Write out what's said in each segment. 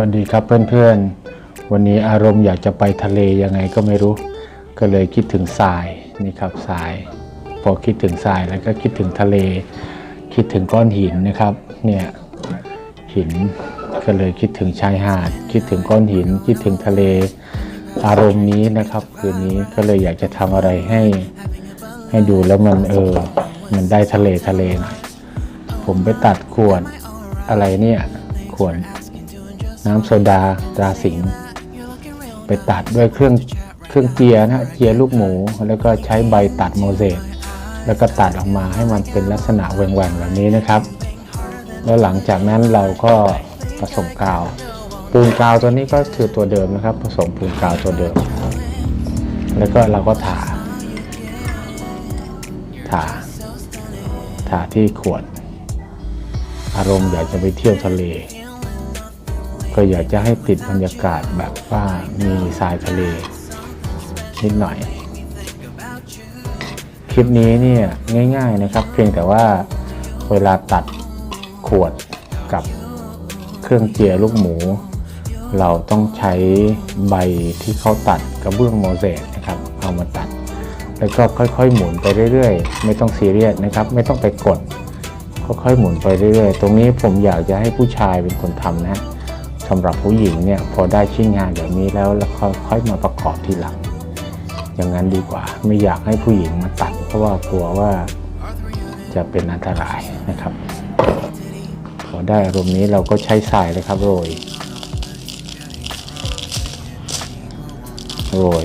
วัสดีครับเพื่อนๆ วันนี้อารมณ์อยากจะไปทะเลยังไงก็ไม่รู้ ก็เลยคิดถึงทรายนี่ครับทราย พอคิดถึงทรายแล้วก็คิดถึงทะเล คิดถึงก้อนหินนะครับ เนี่ยหินก็เลยคิดถึงชายหาด คิดถึงก้อนหิน คิดถึงทะเล อารมณ์นี้นะครับ คืนนี้ก็เลยอยากจะทำอะไรให้ ให้ดูแล้วมันเออ มันได้ทะเลทะเลหน่อยผมไปตัดขวดอะไรเนี่ยขวด น้ำโซดาตราสิงไปตัดด้วยเครื่องเครื่องเจียร์นะฮะเจียร์ลูกหมู แล้วก็ใช้ใบตัดโมเสสแล้วก็ตัดออกมาให้มันเป็นลักษณะแหว่งๆแบบนี้นะครับ แล้วหลังจากนั้นเราก็ผสมกาวปูนกาวตัวนี้ก็คือตัวเดิมนะครับ ผสมปูนกาวตัวเดิม แล้วก็เราก็ถาถาถาที่ขวด อารมณ์อยากจะไปเที่ยวทะเล ก็อยากจะให้ติดบรรยากาศแบบว่ามีทรายทะเลนิดหน่อย คลิปนี้เนี่ยง่าย ๆนะครับ เพียงแต่ว่าเวลาตัดขวดกับเครื่องเจียลูกหมู เราต้องใช้ใบที่เขาตัดกระเบื้องโมเสสนะครับ เอามาตัด แล้วก็ค่อยๆหมุนไปเรื่อยๆ ไม่ต้องซีเรียสนะครับ ไม่ต้องไปกดค่อยๆหมุนไปเรื่อยๆ ตรงนี้ผมอยากจะให้ผู้ชายเป็นคนทำนะ สำหรับผู้หญิงเนี่ยพอได้ชิ้นงานแบบนี้แล้วแล้วค่อยมาประกอบทีหลัง อย่างนั้นดีกว่า ไม่อยากให้ผู้หญิงมาตัด เพราะว่ากลัวว่าจะเป็นอันตรายนะครับ พอได้อารมณ์นี้เราก็ใช้สายเลยครับโรย โรย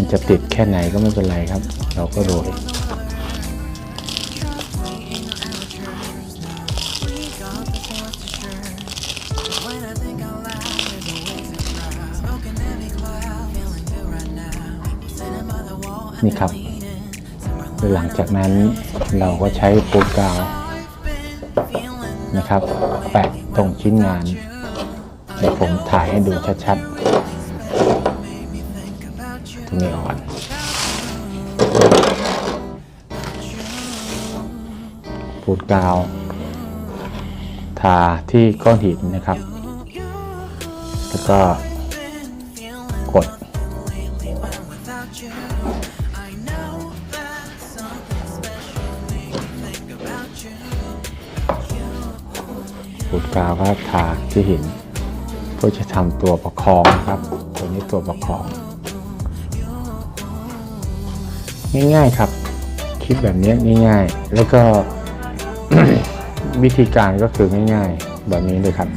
มันจะติดแค่ไหนก็ไม่เป็นไรครับ เราก็โรยนี่ครับ หลังจากนั้นเราก็ใช้ปูนกาวนะครับ แปะตรงชิ้นงานเดี๋ยวผมถ่ายให้ดูชัดๆ นี้ก่อนปูนกาว ทาที่ก้อนหินนะครับ แล้วก็กด ปูนกาวก็ทาที่หิน เพื่อจะทำตัวประคองนะครับ ตัวนี้ตัวประคอง ง่าย ๆ ครับคิดแบบนี้ง่าย ๆ แล้วก็วิธีการก็คือง่าย ๆ แบบนี้เลยครับ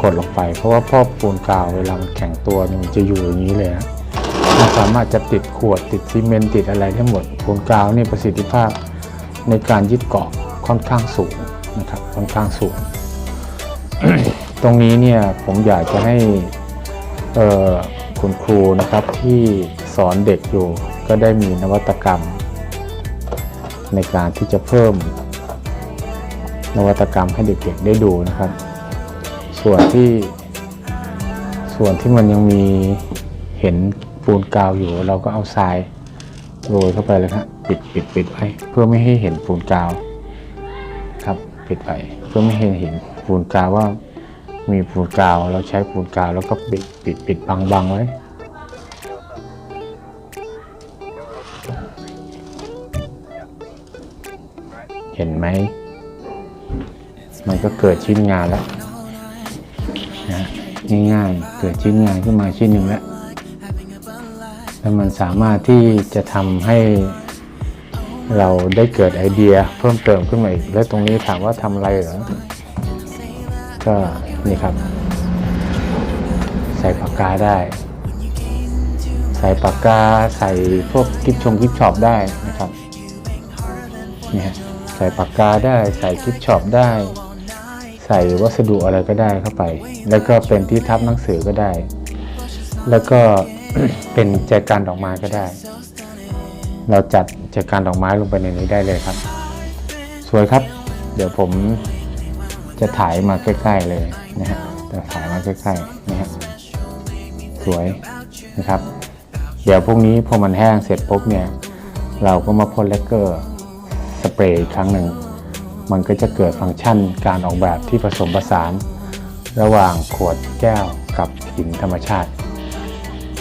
กดลงไป เพราะว่าพ่อปูนกาวเวลามันแข็งตัวเนี่ยมันจะอยู่อย่างนี้เลยนะมันสามารถจะติดขวดติดซีเมนต์ติดอะไรได้หมดปูนกาวนี่ประสิทธิภาพในการยึดเกาะค่อนข้างสูงนะครับ ค่อนข้างสูง ตรงนี้เนี่ยผมอยากจะให้คุณครูนะครับที่สอนเด็กอยู่ ก็ได้มีนวัตกรรม ในการที่จะเพิ่ม นวัตกรรมให้เด็กๆได้ดูนะครับ ส่วนที่ส่วนที่มันยังมีเห็นปูนกาวอยู่ เราก็เอาทรายโรยเข้าไปเลยครับปิดปิดปิดไว้เพื่อไม่ให้เห็นปูนกาวครับปิดไปเพื่อไม่ให้เห็นปูนกาวว่ามีปูนกาวเราใช้ปูนกาวแล้วก็ปิดปิดปิดบังบังไว้ เห็นไหม มันก็เกิดชิ้นงานแล้วนะง่ายๆ เกิดชิ้นงานขึ้นมาชิ้นหนึ่งแล้วแล้วมันสามารถที่จะทำให้เราได้เกิดไอเดียเพิ่มเติมขึ้นมาอีก แล้วตรงนี้ถามว่าทำอะไรเหรอ ก็นี่ครับ ใส่ปากกาได้ ใส่ปากกาใส่พวกกิฟชงกิฟช็อปได้นะครับ เนี่ย ส่ปากกาได้ใส่กิฟช็อปได้ ใส่วัสดุอะไรก็ได้เข้าไป แล้วก็เป็นที่ทับหนังสือก็ได้ แล้วก็เป็นแจกันดอกไม้ก็ได้ เราจัดแจกันดอกไม้ลงไปในนี้ได้เลยครับ สวยครับ เดี๋ยวผมจะถ่ายมาใกล้ ๆเลยนะฮะจะถ่ายมาใกล้ๆนะฮะสวยนะครับ เดี๋ยวพวกนี้พอมันแห้งเสร็จปุ๊บเนี่ย เราก็มาพ่นแลกเกอร์ สเปรย์อีกครั้งหนึ่ง มันก็จะเกิดฟังก์ชันการออกแบบที่ผสมผสาน ระหว่างขวดแก้วกับหินธรรมชาติ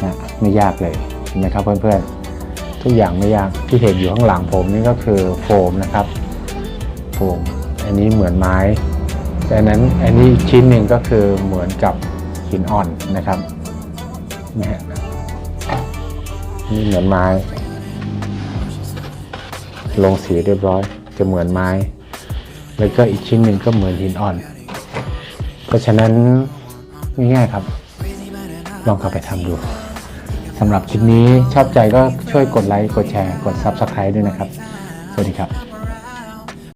นะไม่ยากเลยเห็นไหมครับเพื่อนๆ ทุกอย่างไม่ยากที่เห็นอยู่ข้างหลังผมนี่ก็คือโฟมนะครับโฟมอันนี้เหมือนไม้ แต่นั้นอันนี้ชิ้นหนึ่งก็คือเหมือนกับหินอ่อนนะครับนะฮะนี่เหมือนไม้ ลงสีเรียบร้อย จะเหมือนไม้ แล้วก็อีกชิ้นหนึ่งก็เหมือนหินอ่อน เพราะฉะนั้นง่ายๆครับ ลองเข้าไปทำดูสำหรับคลิปนี้ชอบใจก็ช่วยกดไลค์ กดแชร์ กด Subscribe ด้วยนะครับ สวัสดีครับ